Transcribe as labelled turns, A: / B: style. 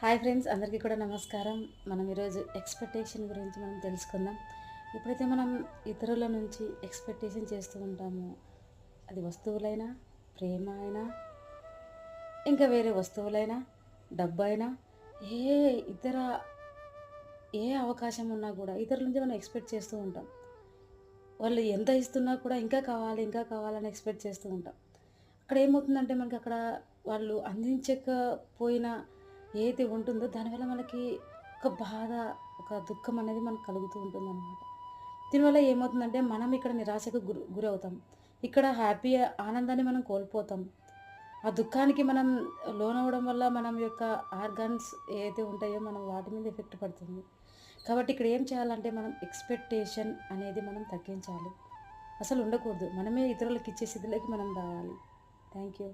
A: Hi friends అందరికీ కూడా నమస్కారం. మనం ఈరోజు ఎక్స్పెక్టేషన్ గురించి మనం తెలుసుకుందాం. ఎప్పుడైతే మనం ఇతరుల నుంచి ఎక్స్పెక్టేషన్ చేస్తూ ఉంటామో అది వస్తువులైనా ప్రేమ అయినా ఇంకా వేరే వస్తువులైనా డబ్బు అయినా ఏ ఇతర ఏ అవకాశం ఉన్నా కూడా ఇతరుల నుంచి మనం ఎక్స్పెక్ట్ చేస్తూ ఉంటాం. వాళ్ళు ఎంత ఇస్తున్నా కూడా ఇంకా కావాలి ఇంకా కావాలని ఎక్స్పెక్ట్ చేస్తూ ఉంటాం. అక్కడ ఏమవుతుందంటే మనకి అక్కడ వాళ్ళు అందించకపోయినా ఏది ఉంటుందో దానివల్ల మనకి ఒక బాధ ఒక దుఃఖం అనేది మనకు కలుగుతూ ఉంటుంది అనమాట దీనివల్ల ఏమవుతుందంటే మనం ఇక్కడ నిరాశకు గురి గురవుతాం. ఇక్కడ హ్యాపీ ఆనందాన్ని మనం కోల్పోతాం. ఆ దుఃఖానికి మనం లోనవ్వడం వల్ల మనం యొక్క ఆర్గాన్స్ ఏదైతే ఉంటాయో మనం వాటి మీద ఎఫెక్ట్ పడుతుంది. కాబట్టి ఇక్కడ ఏం చేయాలంటే మనం ఎక్స్పెక్టేషన్ అనేది మనం తగ్గించాలి. అసలు ఉండకూడదు. మనమే ఇతరులకు ఇచ్చే స్థితిలోకి మనం రావాలి. Thank you